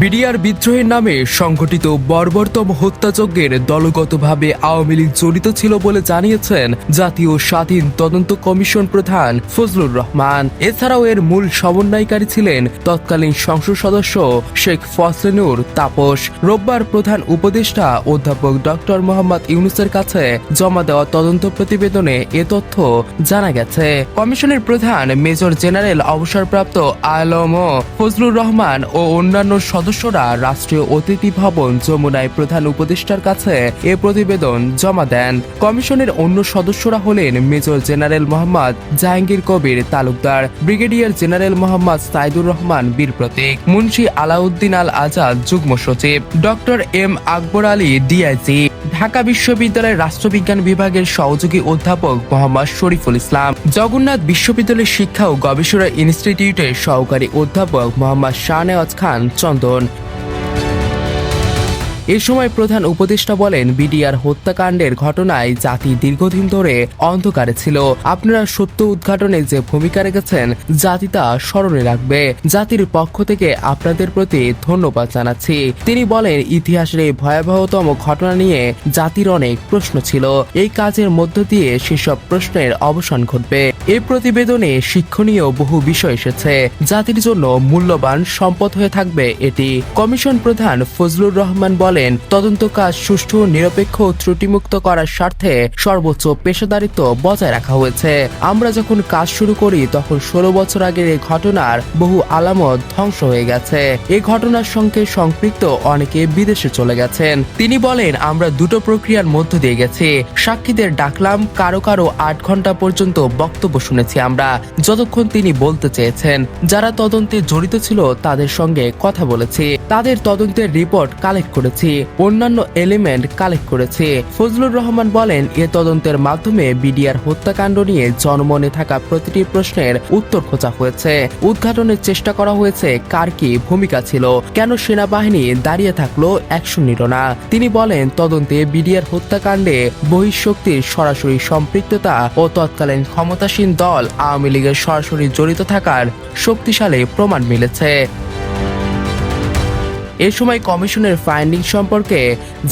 BDR বিদ্রোহের নামে সংঘটিত বর্বরতম হত্যাযজ্ঞের দলগতভাবে আওয়ামী লীগ জড়িত ছিল বলে জানিয়েছেন জাতীয় স্বাধীন তদন্ত কমিশন প্রধান ফজলুর রহমান। এছাড়াও এর মূল সমন্বয়কারী ছিলেন তৎকালীন সংসদ সদস্য শেখ ফসলেনুর তাপস। রোববার প্রধান উপদেষ্টা অধ্যাপক ডক্টর মোহাম্মদ ইউনুসের কাছে জমা দেওয়া তদন্ত প্রতিবেদনে এ তথ্য জানা গেছে। কমিশনের প্রধান মেজর জেনারেল অবসরপ্রাপ্ত আলম ফজলুর রহমান ও অন্যান্য সদস্যরা রাষ্ট্রীয় অতিথি ভবন যমুনায় প্রধান উপদেষ্টার কাছে এ প্রতিবেদন জমা দেন। কমিশনের অন্য সদস্যরা হলেন major general Mohammad Jahangir Kabir Talukdar, brigadier general Mohammad Saidur Rahman Bir Protik, Munshi Alauddin Al Azad যুগ্ম সচিব, doctor M Akbar Ali DIG. Dhaka বিশ্ববিদ্যালয়ের রাষ্ট্রবিজ্ঞান বিভাগের সহযোগী অধ্যাপক মোহাম্মদ শরীফুল ইসলাম, জগন্নাথ বিশ্ববিদ্যালয়ের শিক্ষা ও গবেষণা ইনস্টিটিউটের সহকারী অধ্যাপক মোহাম্মদ শাহনেওয়াজ খান চন্দন এ সময় প্রধান উপদেষ্টা বলেন, বিডিআর হত্যাকাণ্ডের ঘটনায় জাতি দীর্ঘদিন ধরে অন্ধকারে ছিল। আপনারা সত্য উদ্ঘাটনে যে ভূমিকা রেখেছেন, জাতি তা স্মরণে রাখবে। জাতির পক্ষ থেকে আপনাদের প্রতি ধন্যবাদ জানাচ্ছি। তিনি বলেন, ইতিহাসের এই ভয়াবহতম ঘটনা নিয়ে জাতির অনেক প্রশ্ন ছিল। এই কাজের মধ্য দিয়ে সেসব প্রশ্নের অবসান ঘটবে। এই প্রতিবেদনে শিক্ষণীয় বহু বিষয় এসেছে। জাতির জন্য মূল্যবান সম্পদ হয়ে থাকবে এটি। কমিশন প্রধান ফজলুর রহমান বলেন তদন্ত কাজ সুষ্ঠু, নিরপেক্ষ ত্রুটিমুক্ত করার স্বার্থে সর্বোচ্চ পেশাদারিত্ব বজায় রাখা হয়েছে। আমরা যখন কাজ শুরু করি, তখন ষোলো বছর আগের এই ঘটনার বহু আলামত ধ্বংস হয়ে গেছে। এই ঘটনার সঙ্গে সম্পৃক্ত অনেকে বিদেশে চলে গেছেন। তিনি বলেন, আমরা দুটো প্রক্রিয়ার মধ্য দিয়ে গেছি। সাক্ষীদের ডাকলাম, কারও কারও আট ঘণ্টা পর্যন্ত বক্তব্য শুনেছি আমরা। যতক্ষণ তিনি বলতে চেয়েছেন, যারা তদন্তে জড়িত ছিল তাদের সঙ্গে কথা বলেছি। তাদের তদন্তের রিপোর্ট কালেক্ট করেছি। অন্যান্য এলিমেন্ট কালেক্ট করেছি। ফজলুর রহমান বলেন, এ তদন্তের মাধ্যমে বিডিআর হত্যাকাণ্ড নিয়ে জনমনে থাকা প্রতিটি প্রশ্নের উত্তর খোঁজা হয়েছে। উদ্ঘাটনের চেষ্টা করা হয়েছে, কার কি ভূমিকা ছিল, কেন সেনাবাহিনী দাঁড়িয়ে থাকল অ্যাকশন নিল না তিনি বলেন, তদন্তে বিডিআর হত্যাকাণ্ডে বহিঃশক্তির সরাসরি সম্পৃক্ততা ও তৎকালীন ক্ষমতাসীন দল আওয়ামী লীগের সরাসরি জড়িত থাকার শক্তিশালী প্রমাণ মিলেছে। এ সময় কমিশনের ফাইন্ডিং সম্পর্কে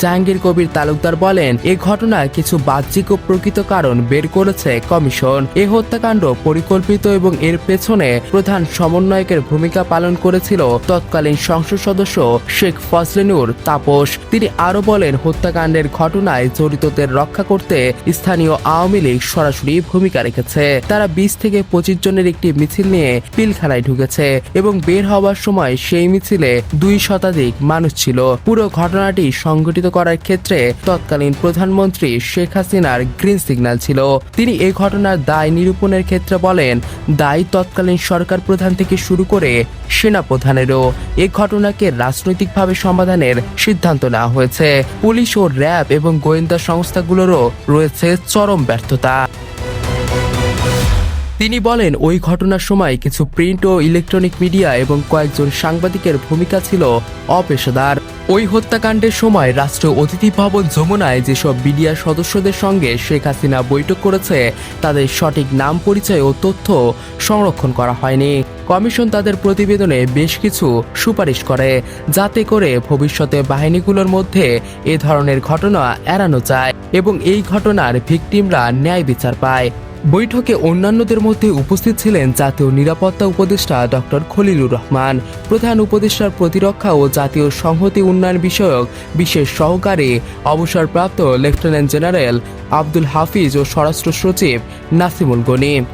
জাহাঙ্গীর কবির তালুকদার বলেন, এ ঘটনার কিছু বাহ্যিক ও প্রকৃত কারণ বের করেছে কমিশন। এ হত্যাকাণ্ড পরিকল্পিত এবং এর পেছনে প্রধান সমন্বয়কের ভূমিকা পালন করেছিল তৎকালীন সংসদ সদস্য শেখ ফজলেনুর তাপস। তিনি আরও বলেন, হত্যাকাণ্ডের ঘটনায় জড়িতদের রক্ষা করতে স্থানীয় আওয়ামী লীগ সরাসরি ভূমিকা রেখেছে। তারা বিশ থেকে পঁচিশ জনের একটি মিছিল নিয়ে পিলখানায় ঢুকেছে এবং বের হওয়ার সময় সেই মিছিলে দুই শতাধিক মানুষ ছিল। পুরো ঘটনাটি সংঘটিত করার ক্ষেত্রে তৎকালীন প্রধানমন্ত্রী শেখ হাসিনার গ্রিন সিগন্যাল ছিল। তিনি এই ঘটনার দায় নিরূপণের ক্ষেত্রে বলেন, দায় তৎকালীন সরকার প্রধান থেকে শুরু করে সেনা প্রধানেরও এ ঘটনাকে রাজনৈতিকভাবে সমাধানের সিদ্ধান্ত নেওয়া হয়েছে। পুলিশ ও র্যাব এবং গোয়েন্দা সংস্থাগুলোরও রয়েছে চরম ব্যর্থতা। তিনি বলেন, ওই ঘটনার সময় কিছু প্রিন্ট ও ইলেকট্রনিক মিডিয়া এবং কয়েকজন সাংবাদিকের ভূমিকা ছিল অপেশাদার। ওই হত্যাকাণ্ডের সময় রাষ্ট্রীয় অতিথি ভবন যমুনায় যেসব মিডিয়া সদস্যদের সঙ্গে শেখ হাসিনা বৈঠক করেছে, তাদের সঠিক নাম, পরিচয় ও তথ্য সংরক্ষণ করা হয়নি। কমিশন তাদের প্রতিবেদনে বেশ কিছু সুপারিশ করে, যাতে করে ভবিষ্যতে বাহিনীগুলোর মধ্যে এ ধরনের ঘটনা এড়ানো যায় এবং এই ঘটনার ভিকটিমরা ন্যায় বিচার পায়। বৈঠকে অন্যান্যদের মধ্যে উপস্থিত ছিলেন জাতীয় নিরাপত্তা উপদেষ্টা ডক্টর খলিলুর রহমান, প্রধান উপদেষ্টার প্রতিরক্ষা ও জাতীয় সংহতি উন্নয়ন বিষয়ক বিশেষ সহকারী অবসরপ্রাপ্ত লেফটেন্যান্ট জেনারেল আব্দুল হাফিজ ও স্বরাষ্ট্র সচিব নাসিমুল গনি।